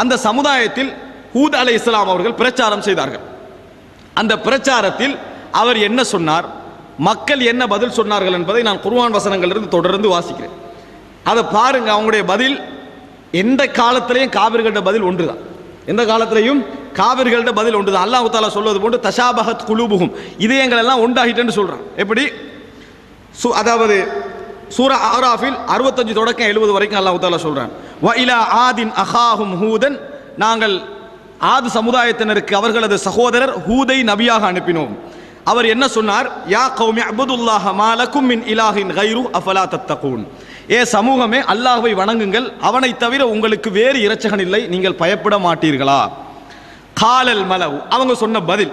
அந்த சமுதாயத்தில் ஹூத் அலை இஸ்லாம் அவர்கள் பிரச்சாரம் செய்தார்கள். அந்த பிரச்சாரத்தில் அவர் என்ன சொன்னார்? மக்கள் என்ன பதில் சொன்னார்கள் என்பதை நான் குர்வான் வசனங்களிலிருந்து தொடர்ந்து வாசிக்கிறேன். அதை பாருங்க அவங்களுடைய பதில் எந்த காலத்திலையும் காவிர்கள்ட பதில் ஒன்றுதான். எந்த காலத்திலையும் காவிர்கள்ட பதில் ஒன்றுதான். அல்லாஹ் தாலா சொல்வது போன்று தஷாபஹத் குழுபுகும் இதயங்கள் எல்லாம் ஒன்றாகிட்டுன்னு சொல்கிறான் எப்படி? சு அதாவது சூரா ஆராஃபில் அறுபத்தஞ்சு தொடக்கம் எழுபது வரைக்கும் அல்லாஹ் தாலா சொல்கிறேன் வ இலா ஆதின் அஹாஹும் ஹூதன். நாங்கள் ஆது சமுதாயத்தினருக்கு அவர்களது சகோதரர் ஹூதை நபியாக அனுப்பினோம். அவர் என்ன சொன்னார்? யா கௌமி அபுதுல்லாஹ மாலக்கும் மின் இலாஹின் கைரு அஃபலா தத்தகூன். ஏ சமூகமே அல்லாஹுவை வணங்குங்கள். அவனை தவிர உங்களுக்கு வேறு இறைச்சகன் இல்லை. நீங்கள் பயப்பட மாட்டீர்களா? காலல் மலவு. அவங்க சொன்ன பதில்.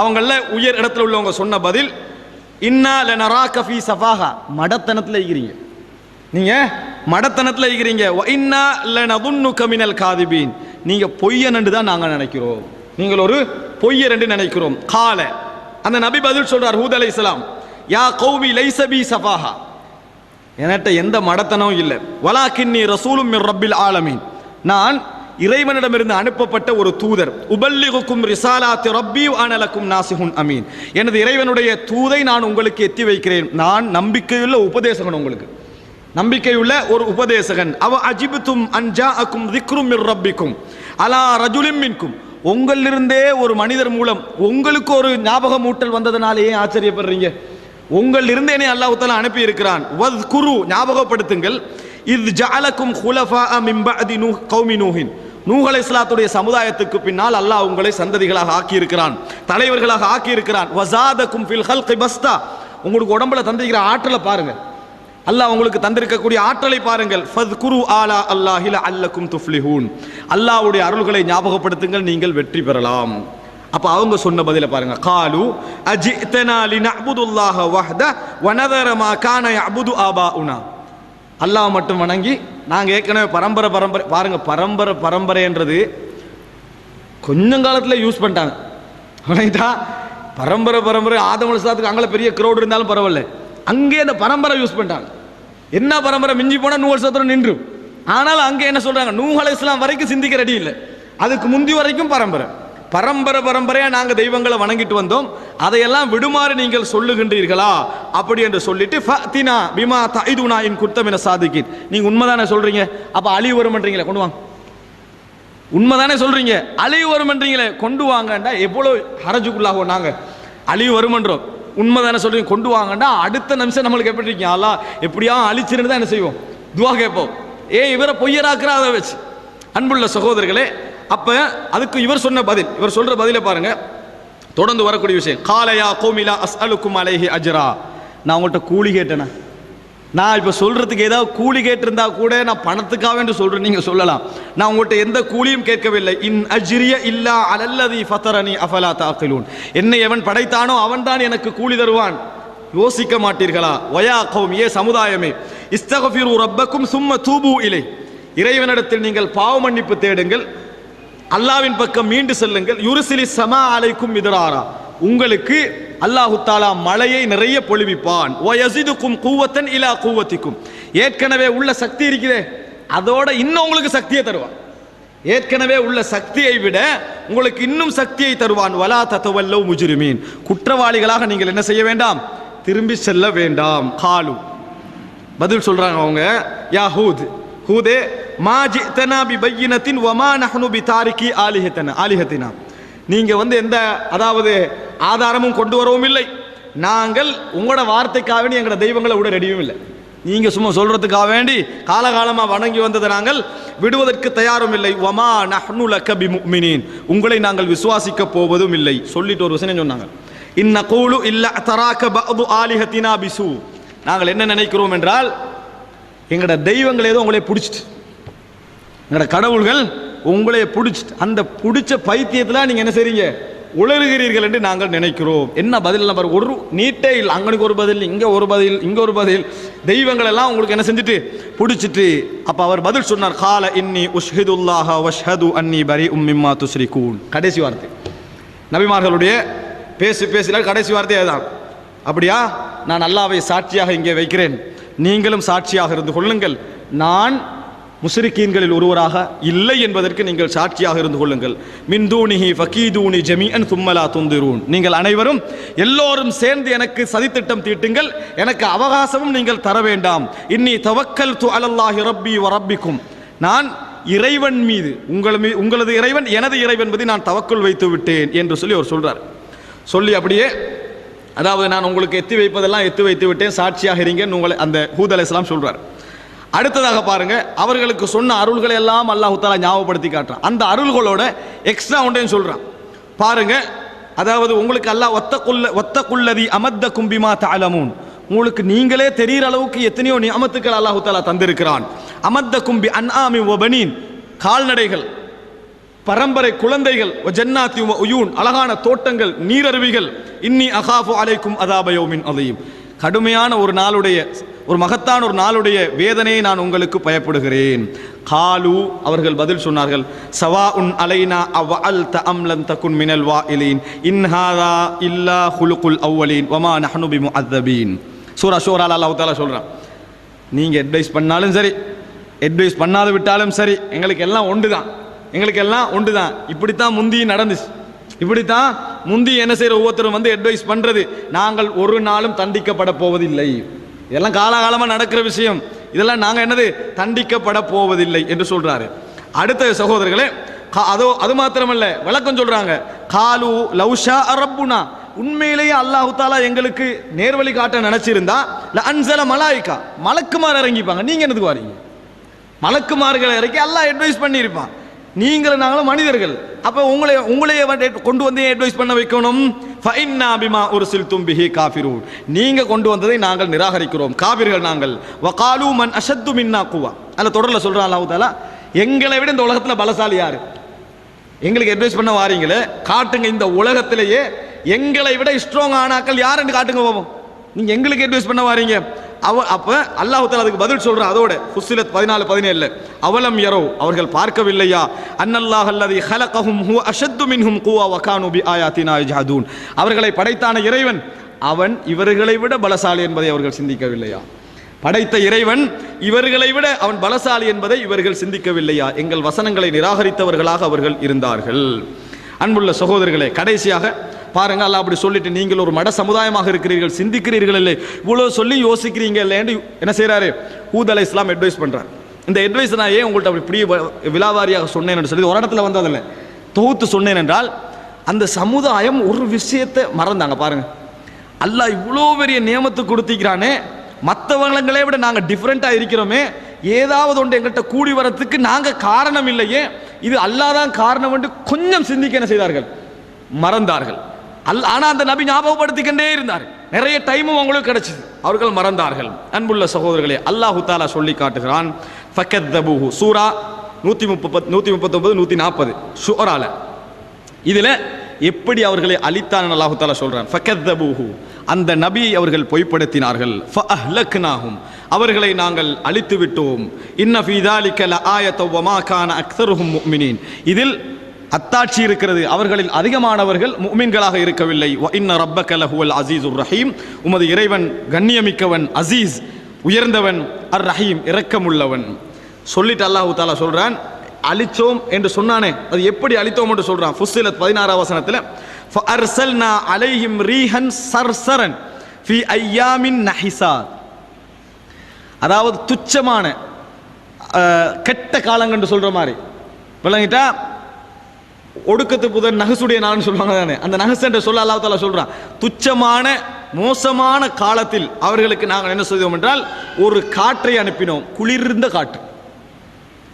அவங்கள உயர் இடத்துல உள்ளவங்க சொன்ன பதில் இன்னா லனராக கஃபி சஃபாஹா. மடத்தனத்தில் இருக்கிறீங்க நீங்க மடத்தனத்தில் இருக்கிறீங்க இன்னா லனதுன்னு கமினல் காதிபீன். நீங்க பொய்யனண்டு தான் நாங்கள் நினைக்கிறோம். நீங்கள் ஒரு பொய்ய என்று நினைக்கிறோம். கால. அந்த நபி பதில் சொல்றார் ஹூத் அலைஹிஸ்ஸலாம் யா கௌமி லைசபி சஃபாஹா. என்கிட்ட எந்த மடத்தனமும் இல்லை. வலாக்கின்னி ரசூலும் ரப்பில் ஆலமீன். நான் இறைவனிடமிருந்து அனுப்பப்பட்ட ஒரு தூதர். உபல்லிகுக்கும் ரிசாலாத்து ரப்பி அனலக்கும் நாசிஹுன் அமீன். எனது இறைவனுடைய தூதை நான் உங்களுக்கு எத்தி வைக்கிறேன். நான் நம்பிக்கையுள்ள உபதேசகன் உங்களுக்கு. நம்பிக்கையுள்ள ஒரு உபதேசகன். அவ அஜிபுத்தும் அன்ஜா அக்கும் திக்ரும் மிர் ரப்பிக்கும். அலா ரஜுலிம் மின்கும். உங்களிலிருந்தே ஒரு மனிதர் மூலம் உங்களுக்கு ஒரு ஞாபகமூட்டல் ஏன் ஆச்சரியப்படுறீங்க. உங்கள் இருந்தேனே அல்லாஹ் தஆலா அனுப்பி இருக்கிறான் குரு ஞாபகப்படுத்துங்கள். இது ஜாலக்கும் குலஃபா மிம்பா அதி நூ கௌமி நூஹின். நூகலை இஸ்லாத்துடைய சமுதாயத்துக்கு பின்னால் அல்லாஹ் உங்களை சந்ததிகளாக ஆக்கியிருக்கிறான். தலைவர்களாக ஆக்கி இருக்கிறான் கும்பில் ஃபில் ஹல்கி பஸ்தா. உங்களுக்கு உடம்புல தந்திருக்கிற ஆற்றலை பாருங்கள் அல்லாஹ் உங்களுக்கு தந்திருக்கக்கூடிய ஆற்றலை பாருங்கள். ஃபத் குரு ஆலா அல்லாஹில அல்லக்கும் துஃப்லிஹூன். அல்லாஹ்வுடைய அருள்களை ஞாபகப்படுத்துங்கள் நீங்கள் வெற்றி பெறலாம். அப்போ அவங்க சொன்ன பதில பாருங்க. காலு அஜித்தனா லினஅபுதுல்லாஹ வஹத வனதர மா கான யஅபுது ஆபாஉனா அல்லாஹ் மட்டும் வணங்கி நாங்கள் ஏற்கனவே பரம்பரை பரம்பரை பாருங்கள் பரம்பரை பரம்பரைன்றது கொஞ்சம் காலத்தில் யூஸ் பண்ணிட்டாங்க. வணங்கிட்டா பரம்பரை பரம்பரை ஆதம் சாத்துக்கு அங்கே பெரிய க்ரௌடு இருந்தாலும் பரவாயில்ல. அங்கே அந்த பரம்பரை யூஸ் பண்ணிட்டாங்க. என்ன பரம்பரை? மிஞ்சி போனால் நூறு சத்திரம் நின்றும் ஆனால் அங்கே என்ன சொல்கிறாங்க நூஹ் இஸ்லாம் வரைக்கும் சிந்திக்கிற அடி இல்லை. அதுக்கு முந்தி வரைக்கும் பரம்பரை. பரம்பரை பரம்பரையாக நாங்கள் தெய்வங்களை வணங்கிட்டு வந்தோம். அதையெல்லாம் விடுமாறு நீங்கள் சொல்லுகின்றீர்களா? அப்படி என்று சொல்லிட்டு ஃபத்தினா பிமா தைதுனா இன் குத்தமின சாதிக்கின் நீங்கள் உண்மைதானே சொல்கிறீங்க அப்போ அழி வருமன்றீங்களே கொண்டு வாங்க. உண்மைதானே சொல்கிறீங்க அழிவு வருமன்றீங்களே கொண்டு வாங்கண்டா. எவ்வளோ ஹரஜுக்குள்ளாகும் நாங்கள் அழிவு வருமன்றோம். உண்மைதானே சொல்கிறீங்க கொண்டு வாங்கண்டா. அடுத்த நிமிஷம் நம்மளுக்கு எப்படி இருக்கீங்க? அல்லா எப்படியா அழிச்சிருந்து தான் என்ன செய்வோம்? துவா கேட்போம். ஏ இவரை பொய்யராக்குறா அதை வச்சு. அன்புள்ள சகோதரர்களே அப்போ அதுக்கு இவர் சொன்ன பதில் இவர் சொல்கிற பதிலை பாருங்கள் தொடர்ந்து வரக்கூடிய விஷயம். காலையா கோமிலா அஸ் அலுக்கும் அலைஹி அஜரா. நான் உங்கள்கிட்ட கூலி கேட்டேனா? நான் இப்போ சொல்கிறதுக்கு ஏதாவது கூலி கேட்டிருந்தா கூட நான் பணத்துக்காக என்று சொல்கிறேன் நீங்கள் சொல்லலாம். நான் உங்கள்கிட்ட எந்த கூலியும் கேட்கவில்லை. இன் அஜிரிய இல்லா அலல்லதி ஃபத்தரணி அஃபலா தாக்கிலூன். என்னை எவன் படைத்தானோ அவன்தான் எனக்கு கூலி தருவான். யோசிக்க மாட்டீர்களா? வயா கௌம் ஏ சமுதாயமே இஸ்தகஃபிரு ரப்பக்கும் சும்ம தூபு இலை. இறைவனிடத்தில் நீங்கள் பாவ மன்னிப்பு தேடுங்கள். அல்லாவின் பக்கம் மீண்டு செல்லுங்கள். யுருசிலி சமா அலைக்கும் இதராரா உங்களுக்கு அல்லாஹு தாலா மழையை நிறைய பொழிவிப்பான். வயசிதுக்கும் கூவத்தன் இலா கூவத்திக்கும். ஏற்கனவே உள்ள சக்தி இருக்குதே அதோட இன்னும் உங்களுக்கு சக்தியை தருவான். ஏற்கனவே உள்ள சக்தியை விட உங்களுக்கு இன்னும் சக்தியை தருவான். வலா தத்துவல்லவ் முஜுரிமீன். குற்றவாளிகளாக நீங்கள் என்ன செய்ய வேண்டாம்? திரும்பி செல்ல வேண்டாம். காலு. பதில் சொல்றாங்க அவங்க. யா ஹூதே மா ஜித்தனா பி பையினத்தின் ஒமா நஹனு பி தாரிக்கி ஆலிஹத்தன ஆலிஹத்தினா நீங்கள் வந்து எந்த அதாவது ஆதாரமும் கொண்டு வரவும் இல்லை நாங்கள் உங்களோட வார்த்தைக்காக வேண்டி எங்களோட தெய்வங்களை விட ரெடியும் இல்லை நீங்கள் சும்மா சொல்கிறதுக்காக வேண்டி காலகாலமாக வணங்கி வந்ததை நாங்கள் விடுவதற்கு தயாரும் இல்லை ஒமா நஹ்னு லக்க பி உங்களை நாங்கள் விசுவாசிக்க போவதும் இல்லை சொல்லிட்டு ஒரு விஷயம் சொன்னாங்க இன்ன கூலு இல்ல தராக்க பஅது ஆலிஹத்தினா பிசு நாங்கள் என்ன நினைக்கிறோம் என்றால் எங்களோட தெய்வங்கள் ஏதோ உங்களை பிடிச்சிட்டு. எங்களோட கடவுள்கள் உங்களை பிடிச்சிட்டு. அந்த பிடிச்ச பைத்தியத்தில் நீங்கள் என்ன செய்றீங்க? உளறுகிறீர்கள் என்று நாங்கள் நினைக்கிறோம். என்ன பதில்? நம்பர் ஒரு நீட்டே இல்லை. அங்கனுக்கு ஒரு பதில் இங்கே ஒரு பதில் இங்கே ஒரு பதில். தெய்வங்கள் எல்லாம் உங்களுக்கு என்ன செஞ்சுட்டு? பிடிச்சிட்டு. அப்போ அவர் பதில் சொன்னார் கால இன்னி உஷ்ஹிதுல்லாஹ வஷ்ஹது அன்னி பரி உம்மிம்மா துஸ்ரிகூன் கடைசி வார்த்தை. நபிமார்களுடைய பேசு பேசினால் கடைசி வார்த்தை அதுதான். அப்படியா? நான் அல்லாவை சாட்சியாக இங்கே வைக்கிறேன். நீங்களும் சாட்சியாக இருந்து கொள்ளுங்கள். நான் முஸ்ரிக்கீன்களில் ஒருவராக இல்லை என்பதற்கு நீங்கள் சாட்சியாக இருந்து கொள்ளுங்கள். மின்தூனிஹி ஃபக்கீதூனி ஃபகீதூனி ஜமீஅன் தும்மலா துந்திரூன். நீங்கள் அனைவரும் எல்லோரும் சேர்ந்து எனக்கு சதித்திட்டம் தீட்டுங்கள். எனக்கு அவகாசமும் நீங்கள் தர வேண்டாம். இன்னி தவக்கல் து அலல்லாஹி ரப்பி வரப்பிக்கும் ரப்பிக்கும். நான் இறைவன் மீது உங்கள் மீ உங்களது இறைவன் எனது இறைவன் என்பதை நான் தவக்குள் வைத்து விட்டேன் என்று சொல்லி அவர் சொல்றார். சொல்லி அப்படியே அதாவது நான் உங்களுக்கு எத்தி வைப்பதெல்லாம் எத்தி வைத்து விட்டேன் சாட்சியாக இருங்கன்னு உங்களை அந்த ஹூத் அலையாம் சொல்கிறார் அடுத்ததாக பாருங்க அவர்களுக்கு சொன்ன அருள்களை எல்லாம் அல்லாஹு தாலா ஞாபகப்படுத்தி காட்டுறான். அந்த அருள்களோட எக்ஸ்ட்ரா ஒன்றையும் சொல்கிறான் பாருங்க அதாவது உங்களுக்கு அல்லாஹ் ஒத்தக்குள்ள ஒத்தக்குள்ளதி அமத்த கும்பிமா தாலமூன் உங்களுக்கு நீங்களே தெரிகிற அளவுக்கு எத்தனையோ நியமத்துக்கள் அல்லாஹு தாலா தந்திருக்கிறான். அமத்த கும்பி அன்ஆமி ஒபனின் கால்நடைகள். பரம்பரை குழந்தைகள் ஜன்னாத்தி உயூன் அழகான தோட்டங்கள் நீரருவிகள். இன்னி அகாஃபு அலைக்கும் அதாபயோமின் அதையும் கடுமையான ஒரு நாளுடைய ஒரு மகத்தான ஒரு நாளுடைய வேதனையை நான் உங்களுக்கு பயப்படுகிறேன். காலு அவர்கள் பதில் சொன்னார்கள் சவா உன் அலைனா அவ் அல் த அம்லன் தகுன் மினல் வா இலீன் இன்ஹாதா இல்லா ஹுலுகுல் அவ்வலீன். வமா நஹனுபி முஅத்தபீன் சூரா ஷூரால் அல்லாஹ் தாலா சொல்றான். நீங்கள் அட்வைஸ் பண்ணாலும் சரி அட்வைஸ் பண்ணாது விட்டாலும் சரி எங்களுக்கு எல்லாம் ஒன்று தான் எங்களுக்கு எல்லாம் ஒன்று தான் இப்படித்தான் முந்தி நடந்துச்சு. இப்படித்தான் முந்தி என்ன செய்கிற ஒவ்வொருத்தரும் வந்து அட்வைஸ் பண்ணுறது நாங்கள் ஒரு நாளும் தண்டிக்கப்பட போவதில்லை. இதெல்லாம் காலாகாலமாக நடக்கிற விஷயம். இதெல்லாம் நாங்கள் என்னது? தண்டிக்கப்பட போவதில்லை என்று சொல்கிறாரு அடுத்த சகோதரர்களே கா- அதோ அது மாத்திரமல்ல விளக்கம் சொல்கிறாங்க காலு லவ்ஷா அரப்புனா உண்மையிலேயே அல்லாஹு தாலா எங்களுக்கு நேர்வழி காட்ட நினச்சிருந்தா அன்சல மலாய்க்கா மலக்குமார் இறங்கிப்பாங்க. நீங்கள் என்னதுக்கு வாரீங்க? மலக்குமார்களை இறக்கி அல்லாஹ் அட்வைஸ் பண்ணியிருப்பான். நீங்களும் நாங்களும் மனிதர்கள். அப்போ உங்களை உங்களையே வந்து கொண்டு வந்து அட்வைஸ் பண்ண வைக்கணும்? ஃபைன்னா பிமா ஒரு சில் தும்பிஹி காஃபிரூன் நீங்கள் கொண்டு வந்ததை நாங்கள் நிராகரிக்கிறோம். காபிர்கள் நாங்கள். வகாலு மன் அஷத்து மின்னா குவா அதில் தொடரில் சொல்கிறான் அல்லாஹாலா எங்களை விட இந்த உலகத்தில் பலசாலி யார்? எங்களுக்கு அட்வைஸ் பண்ண வாரீங்களே? காட்டுங்க இந்த உலகத்திலேயே எங்களை விட ஸ்ட்ராங் ஆனாக்கள் யாருன்னு காட்டுங்க போவோம். நீங்கள் எங்களுக்கு அட்வைஸ் பண்ண வாரீங்க. அவ அப்ப அல்லாஹுத்தால் அதுக்கு பதில் சொல்றான் அதோட. ஃபுஸ்ஸிலத் பதினாலு பதினேழுல. அவலம் யரோ அவர்கள் பார்க்கவில்லையா? அன்னல்லாஹ் அல்லதி ஹலகஹும் ஹுவ அஷத்து மின்ஹும் குவா வகானு பி ஆயாத்தினா ஜாதூன் அவர்களை படைத்தான இறைவன் அவன் இவர்களை விட பலசாலி என்பதை அவர்கள் சிந்திக்கவில்லையா? படைத்த இறைவன் இவர்களை விட அவன் பலசாலி என்பதை இவர்கள் சிந்திக்கவில்லையா? எங்கள் வசனங்களை நிராகரித்தவர்களாக அவர்கள் இருந்தார்கள். அன்புள்ள சகோதரர்களே கடைசியாக பாருங்க அல்ல அப்படி சொல்லிட்டு நீங்கள் ஒரு மட சமுதாயமாக இருக்கிறீர்கள் சிந்திக்கிறீர்கள் இல்லை இவ்வளோ சொல்லி யோசிக்கிறீங்க இல்லைன்னு என்ன செய்கிறாரு ஹூத் அலை இஸ்லாம் அட்வைஸ் பண்றார். இந்த அட்வைஸ் நான் ஏன் உங்கள்கிட்ட அப்படி இப்படி வ- விலாவாரியாக சொன்னேன்னு சொல்லி ஒரு இடத்துல வந்ததில்லை. தொகுத்து சொன்னேன் என்றால் அந்த சமுதாயம் ஒரு விஷயத்தை மறந்தாங்க பாருங்க. அல்லாஹ் இவ்வளோ பெரிய நியமத்தை கொடுத்திக்கிறானே மற்றவங்களே விட நாங்கள் டிஃப்ரெண்ட்டாக இருக்கிறோமே ஏதாவது ஒன்று எங்கள்கிட்ட கூடி வரத்துக்கு நாங்கள் காரணம் இல்லையே இது அல்லாஹ் தான் காரணம் என்று கொஞ்சம் சிந்திக்க என்ன செய்தார்கள்? மறந்தார்கள். அல் ஆனால் அந்த நபி ஞாபகப்படுத்திக்கொண்டே இருந்தார். நிறைய டைமும் அவங்களுக்கு கிடைச்சது. அவர்கள் மறந்தார்கள். அன்புள்ள சகோதரர்களே அல்லாஹு தாலா சொல்லி காட்டுகிறான் ஃபக்கத் தபுஹு சூரா நூற்றி முப்பத் நூற்றி முப்பத்தொம்பது நூற்றி நாற்பது ஷுரால இதில் எப்படி அவர்களை அழித்தான் அல்லாஹு தாலா சொல்கிறான் ஃபக்கத் தபுஹு அந்த நபியை அவர்கள் பொய்ப்படுத்தினார்கள். ஃப ஃபஹ்லக்னாகும் அவர்களை நாங்கள் அழித்து விட்டோம் இன்ன ஃபீதாலிக்கல ஆயத்தவமா கான அக்தருஹும் முக்மினின் இதில் அத்தாட்சி இருக்கிறது. அவர்களில் அதிகமானவர்கள் மீன்களாக இருக்கவில்லை. வ இன்ன ரப்பக லஹுவல் அசீசுர் ரஹீம். உமது இறைவன் கண்ணியமிக்கவன் அசீஸ் உயர்ந்தவன் அர் ரஹீம் இரக்கமுள்ளவன். சொல்லிட்டு அல்லாஹு தாலா சொல்கிறான் அழிச்சோம் என்று சொன்னானே. அது எப்படி அழித்தோம் என்று சொல்கிறான் ஃபுஸ்ஸிலத் பதினாறாம் வசனத்தில் ஃபஅர்சல்னா அலைஹிம் ரீஹன் சர்சரன் ஃபி ஐயாமின் நஹிசா அதாவது துச்சமான கெட்ட காலங்கள் சொல்கிற மாதிரி. விளங்கிட்டா ஒடுக்கத்து புதன் நகசுடைய நாள்னு சொல்லுவாங்க தானே. அந்த நகசன்ற சொல்ல அல்லாஹ் தாலா சொல்றான். துச்சமான மோசமான காலத்தில் அவர்களுக்கு நாங்கள் என்ன செய்தோம் என்றால் ஒரு காற்றை அனுப்பினோம். குளிர்ந்த காற்று.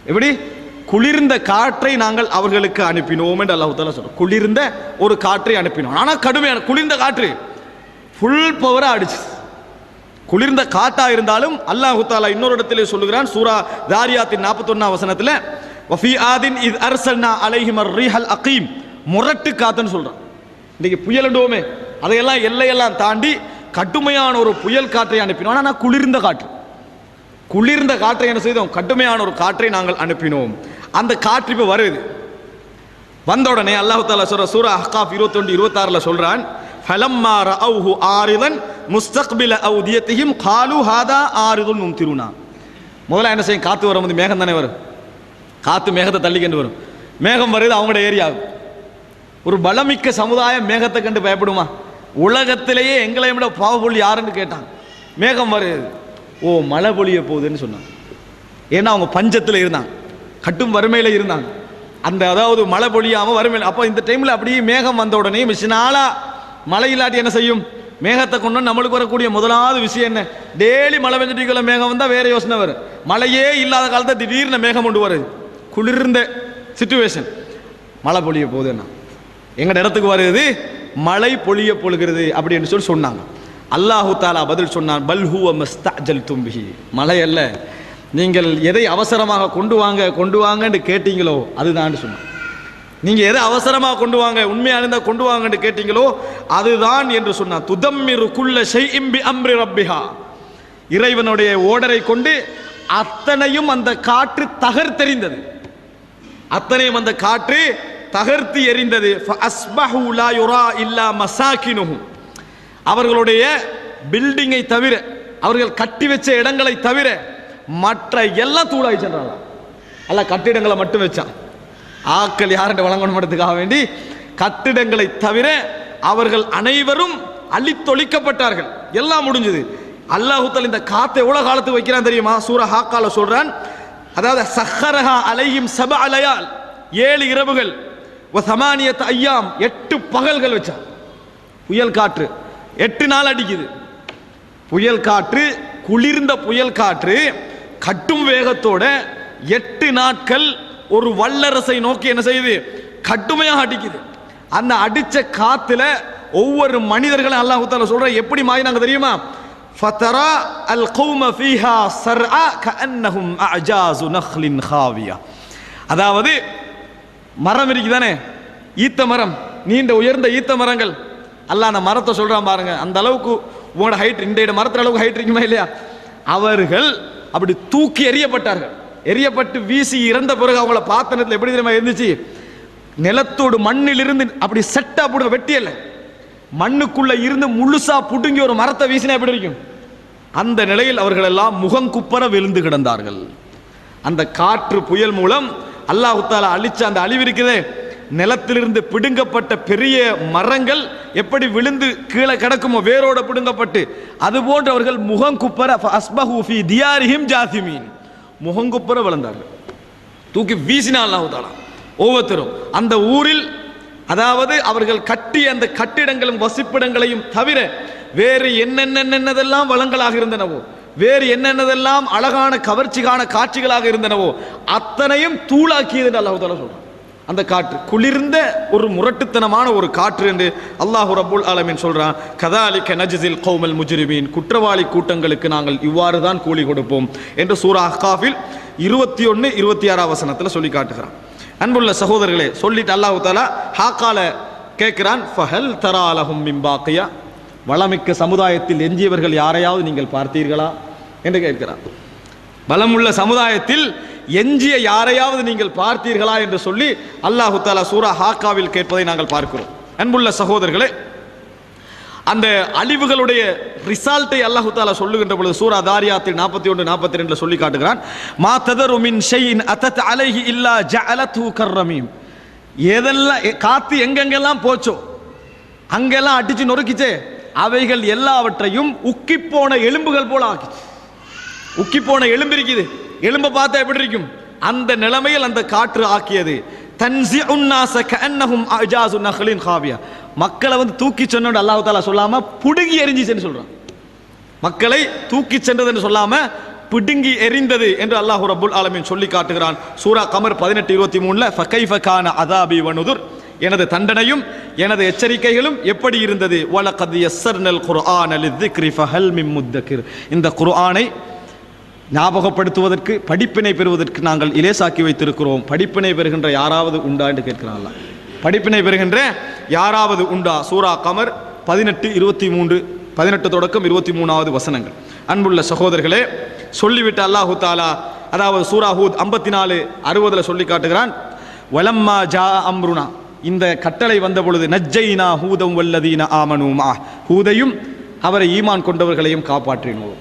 எப்படி? குளிர்ந்த காற்றை நாங்கள் அவர்களுக்கு அனுப்பினோம் என்று அல்லாஹு தாலா சொல்றோம் குளிர்ந்த ஒரு காற்றை அனுப்பினோம். ஆனால் கடுமையான குளிர்ந்த காற்று. ஃபுல் பவராக அடிச்சு குளிர்ந்த காற்றா இருந்தாலும் அல்லாஹு தாலா இன்னொரு இடத்திலே சொல்லுகிறான் சூரா தாரியாத்தின் நாற்பத்தொன்னாம் வசனத்தில் வஃபி ஆதின் இது அர்சல்னா அலைஹிமர் ரீஹல் அகீம். முரட்டு காத்துன்னு சொல்கிறான் இன்னைக்கு புயலண்டோமே அதையெல்லாம் எல்லையெல்லாம் தாண்டி கடுமையான ஒரு புயல் காற்றை அனுப்பினோம். ஆனால் குளிர்ந்த காற்று. குளிர்ந்த காற்றை என்ன செய்தோம்? கடுமையான ஒரு காற்றை நாங்கள் அனுப்பினோம். அந்த காற்று இப்போ வருது. வந்த உடனே அல்லாஹ் தாலா சொல்ற சூரா அஹ்காஃப் இருபத்தொன்று இருபத்தாறுல சொல்றான் ஃபலம்மா ரஅவுஹு ஆரிதன் முஸ்தக்பில அவுதியத்தையும் காலு ஹாதா ஆரிதுன் மும்திருனா. முதல்ல என்ன செய்யும்? காற்று வரும்போது மேகம் தானே வரும். காற்று மேகத்தை தள்ளிக்கண்டு வரும். மேகம் வருது அவங்களோட ஏரியாவுக்கு ஒரு பலமிக்க சமுதாயம் மேகத்தை கண்டு பயப்படுமா? உலகத்திலேயே எங்களை விட பாவபொழி யாருன்னு கேட்டாங்க மேகம் வருது. ஓ மழை பொழிய போகுதுன்னு சொன்னாங்க ஏன்னா அவங்க பஞ்சத்தில் இருந்தாங்க கட்டும் வறுமையில் இருந்தாங்க அந்த அதாவது மழை பொழியாமல் வறுமையில் அப்போ இந்த டைமில் அப்படியே மேகம் வந்த உடனே மிஷினாலா மழை இல்லாட்டி என்ன செய்யும்? மேகத்தை கொண்டு நம்மளுக்கு வரக்கூடிய முதலாவது விஷயம் என்ன? டெய்லி மழை பெஞ்சிட்டு மேகம் வந்தால் வேறு யோசனை வரும். மழையே இல்லாத காலத்தை திடீர்னு மேகம் கொண்டு வருது. குளிர்ந்த சுச்சுவேஷன் மழை பொழிய போகுதுன்னா. எங்கட இடத்துக்கு வருது மழை பொழிய பொழுகிறது அப்படின்னு சொல்லி சொன்னாங்க. அல்லாஹு தாலா பதில் சொன்னான் பல்ஹுவ மஸ்தாஜல் தும்பிஹி மழை அல்ல. நீங்கள் எதை அவசரமாக கொண்டு வாங்க கொண்டு வாங்கன்னு கேட்டீங்களோ அதுதான் சொன்னான். நீங்கள் எதை அவசரமாக கொண்டு வாங்க உண்மையாக இருந்தால் கொண்டு வாங்கன்னு கேட்டீங்களோ அதுதான் என்று சொன்னான். துதம்மிரு குல்ல செய் இம்பி அம்ரி ரப்பிஹா. இறைவனுடைய ஓடரை கொண்டு அத்தனையும் அந்த காற்று தகர்த்தெறிந்தது. அத்தனையும் அந்த காற்று தகர்த்து எரிந்தது. இல்லா மசாக்கினுகும் அவர்களுடைய பில்டிங்கை தவிர அவர்கள் கட்டி வச்ச இடங்களை தவிர மற்ற எல்லாம் தூளாகி சென்றாங்களாம் அல்ல கட்டிடங்களை மட்டும் வச்சான். ஆக்கள் யார்கிட்ட வழங்கணுன்றதுக்காக வேண்டி கட்டிடங்களை தவிர அவர்கள் அனைவரும் அழித்தொழிக்கப்பட்டார்கள். எல்லாம் முடிஞ்சது. அல்லாஹுத்தல் இந்த காத்தை எவ்வளோ காலத்துக்கு வைக்கிறான் தெரியுமா? சூர ஹாக்கால சொல்கிறான் அதாவது சஹரஹா அலையும் சப அலையால் ஏழு இரவுகள் சமானியத் ஐயாம் எட்டு பகல்கள் வச்சா. புயல் காற்று எட்டு நாள் அடிக்குது. புயல் காற்று குளிர்ந்த புயல் காற்று கட்டும் வேகத்தோட எட்டு நாட்கள் ஒரு வல்லரசை நோக்கி என்ன செய்யுது? கட்டுமையாக அடிக்குது. அந்த அடித்த காத்துல ஒவ்வொரு மனிதர்களும் அல்லாஹூத்தால சொல்கிறேன் எப்படி மாறினாங்க தெரியுமா? ஃபத்தரா அல் கௌம ஃபீஹா சர்ஆ கஅன்னஹும் அஜாசு நஹ்லின் ஹாவியா அதாவது மரம் இருக்குதானே? ஈத்த மரம் நீண்ட உயர்ந்த ஈத்த மரங்கள். அல்ல அந்த மரத்தை சொல்கிறான் பாருங்க. அந்த அளவுக்கு உங்களோட ஹைட் இந்த மரத்துல அளவுக்கு ஹைட் இருக்குமா இல்லையா? அவர்கள் அப்படி தூக்கி எறியப்பட்டார்கள். எரியப்பட்டு வீசி இறந்த பிறகு அவங்கள பார்த்த நேரத்தில் எப்படி தெரியுமா இருந்துச்சு? நிலத்தோடு மண்ணிலிருந்து அப்படி செட்டாக போடுவ வெட்டியலை மண்ணுக்குள்ள இருந்து முழுசா புடுங்கி ஒரு மரத்தை வீசினா எப்படி இருக்கும்? அந்த நிலையில் அவர்கள் எல்லாம் முகங்குப்பர விழுந்து கிடந்தார்கள். அந்த காற்று புயல் மூலம் அல்லாஹுத்தால அழிச்ச அந்த அழிவு இருக்குதே. நிலத்திலிருந்து பிடுங்கப்பட்ட பெரிய மரங்கள் எப்படி விழுந்து கீழே கிடக்குமோ வேரோட பிடுங்கப்பட்டு அதுபோன்று அவர்கள் முகங்குப்பர அஸ்பஹு தியாரிஹிம் ஜாசிமீன். முகங்குப்பர விழுந்தார்கள். தூக்கி வீசினா அல்லாஹ் தாலா ஒவ்வொருத்தரும் அந்த ஊரில் அதாவது அவர்கள் கட்டிய அந்த கட்டிடங்களும் வசிப்பிடங்களையும் தவிர வேறு என்னென்னதெல்லாம் வளங்களாக இருந்தனவோ வேறு என்னென்னதெல்லாம் அழகான கவர்ச்சிகான காட்சிகளாக இருந்தனவோ அத்தனையும் தூளாக்கியது என்று சொல்றான். அந்த காற்று குளிர்ந்த ஒரு முரட்டுத்தனமான ஒரு காற்று என்று அல்லாஹு ரபுல் ஆலமின் சொல்றான். கதாலிக்க நஜிசில் கௌமல் முஜிரிமீன் குற்றவாளி கூட்டங்களுக்கு நாங்கள் இவ்வாறு தான் கூலி கொடுப்போம் என்று சூரா அஹ்காஃபில் இருபத்தி ஒன்று இருபத்தி ஆறாம் வசனத்தில் சொல்லி காட்டுகிறான். அன்புள்ள சகோதரர்களே சொல்லிட்டு அல்லாஹு தாலா ஹாக்கால கேட்கிறான் ஃபஹல் தராலஹும் மிம்பாக்கியா வளமிக்க சமுதாயத்தில் எஞ்சியவர்கள் யாரையாவது நீங்கள் பார்த்தீர்களா? என்று கேட்கிறான். பலமுள்ள சமுதாயத்தில் எஞ்சிய யாரையாவது நீங்கள் பார்த்தீர்களா? என்று சொல்லி அல்லாஹு தாலா சூரா ஹாக்காவில் கேட்பதை நாங்கள் பார்க்கிறோம். அன்புள்ள சகோதரர்களே அந்த அழிவுகளுடைய ரிசால்ட்டை அல்லாஹு தாலா சொல்லுகின்ற பொழுது சூரா தாரியாத்தில் நாற்பத்தி ஒன்று நாற்பத்தி ரெண்டு சொல்லி காட்டுகிறான். மா ததரு மின் ஷெயின் அத்தத் அலைஹி இல்லா ஜஅலத்து கர்ரமீம். எதெல்லாம் எ- காத்து எங்கெங்கெல்லாம் போச்சோ அங்கெல்லாம் அடிச்சு நொறுக்கிச்சே அவைகள் எல்லாவற்றையும் உக்கி போன எலும்புகள் போல ஆக்கிச்சு. உக்கி போன எலும்பு இருக்குது. எலும்பை பார்த்தா எப்படி இருக்கும்? அந்த நிலைமையில் அந்த காற்று ஆக்கியது. தன்சி உன்னாச கன்னஹும் அஜாசு நகலின் ஹாவியா. மக்களை வந்து தூக்கி சொன்னோட அல்லாஹு தாலா சொல்லாமல் புடுங்கி எரிஞ்சிச்சுன்னு சொல்றான். மக்களை தூக்கி சென்றதுன்னு சொல்லாமல் பிடுங்கி எரிந்தது என்று அல்லாஹ் ரபுல் ஆலமின் சொல்லி காட்டுகிறான். சூரா கமர் பதினெட்டு இருபத்தி மூணுல ஃபக்கை ஃபக்கான அதாபி வனுதுர் எனது தண்டனையும் எனது எச்சரிக்கைகளும் எப்படி இருந்தது? வலகத் குர்ஆன் குர்ஆன திக்ரி ஃபஹல் மிம் முத்தகிர். இந்த குர்ஆனை ஞாபகப்படுத்துவதற்கு படிப்பினை பெறுவதற்கு நாங்கள் இலேசாக்கி வைத்திருக்கிறோம். படிப்பினை பெறுகின்ற யாராவது உண்டா என்று கேட்கிறாங்களா படிப்பினை பெறுகின்ற யாராவது உண்டா? சூரா கமர் பதினெட்டு இருபத்தி மூன்று பதினெட்டு தொடக்கம் இருபத்தி மூணாவது வசனங்கள். அன்புள்ள சகோதரர்களே சொல்லிவிட்டு அல்லாஹு தாலா அதாவது சூரா ஹூத் ஐம்பத்தி நாலு அறுபதில் சொல்லி காட்டுகிறான் வலம்மா ஜா அம்ருனா. இந்த கட்டளை வந்த பொழுது நஜ்ஜைனா ஹூதம் வல்லதீன ஆமனுமா ஹூதையும் அவரை ஈமான் கொண்டவர்களையும் காப்பாற்றினோம்.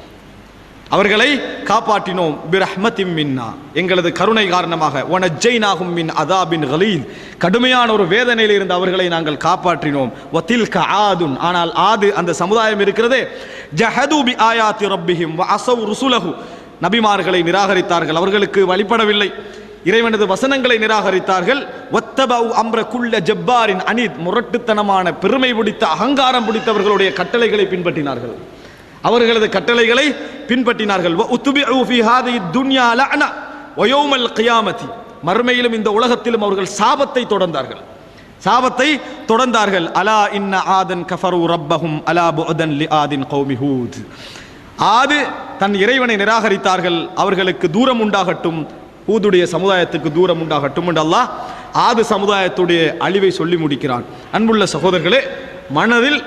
அவர்களை காப்பாற்றினோம். பிரஹ்மத்தின் மின்னா. எங்களது கருணை காரணமாக. ஒனஜெய்னாகும் மின் அதாபின் கலீல். கடுமையான ஒரு வேதனையில் இருந்து அவர்களை நாங்கள் காப்பாற்றினோம். வத்தில் ஆதுன். ஆனால் ஆது அந்த சமுதாயம் இருக்கிறதே. ஜஹதூபி ஆயாத்தி ரப்பிஹிம். வ அசவ் ருசுலகு நபிமார்களை நிராகரித்தார்கள். அவர்களுக்கு வழிபடவில்லை. இறைவனது வசனங்களை நிராகரித்தார்கள். ஒத்தபவு அம்ர குள்ள ஜப்பாரின் அனித் முரட்டுத்தனமான பெருமை பிடித்த அகங்காரம் பிடித்தவர்களுடைய கட்டளைகளை பின்பற்றினார்கள். அவர்களது கட்டளைகளை பின்பற்றினார்கள். துன்யா மறுமையிலும் இந்த உலகத்திலும் அவர்கள் சாபத்தை தொடர்ந்தார்கள். சாபத்தை தொடர்ந்தார்கள். அலா இன்ன ஆதன் கஃபரு ரப்பஹும் அலா புதன் லி ஆதின் கௌமி ஹூத். ஆது தன் இறைவனை நிராகரித்தார்கள். அவர்களுக்கு தூரம் உண்டாகட்டும். ஹூதுடைய சமுதாயத்துக்கு தூரம் உண்டாகட்டும் என்று அல்லாஹ் ஆது சமுதாயத்துடைய அழிவை சொல்லி முடிக்கிறான். அன்புள்ள சகோதரர்களே மனதில்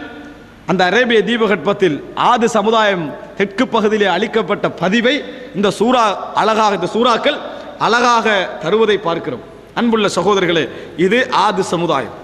அந்த அரேபிய தீபகற்பத்தில் ஆது சமுதாயம் தெற்கு பகுதியிலே அளிக்கப்பட்ட பதிவை இந்த சூறா அழகாக இந்த சூறாக்கள் அழகாக தருவதை பார்க்கிறோம். அன்புள்ள சகோதரர்களே இது ஆது சமுதாயம்.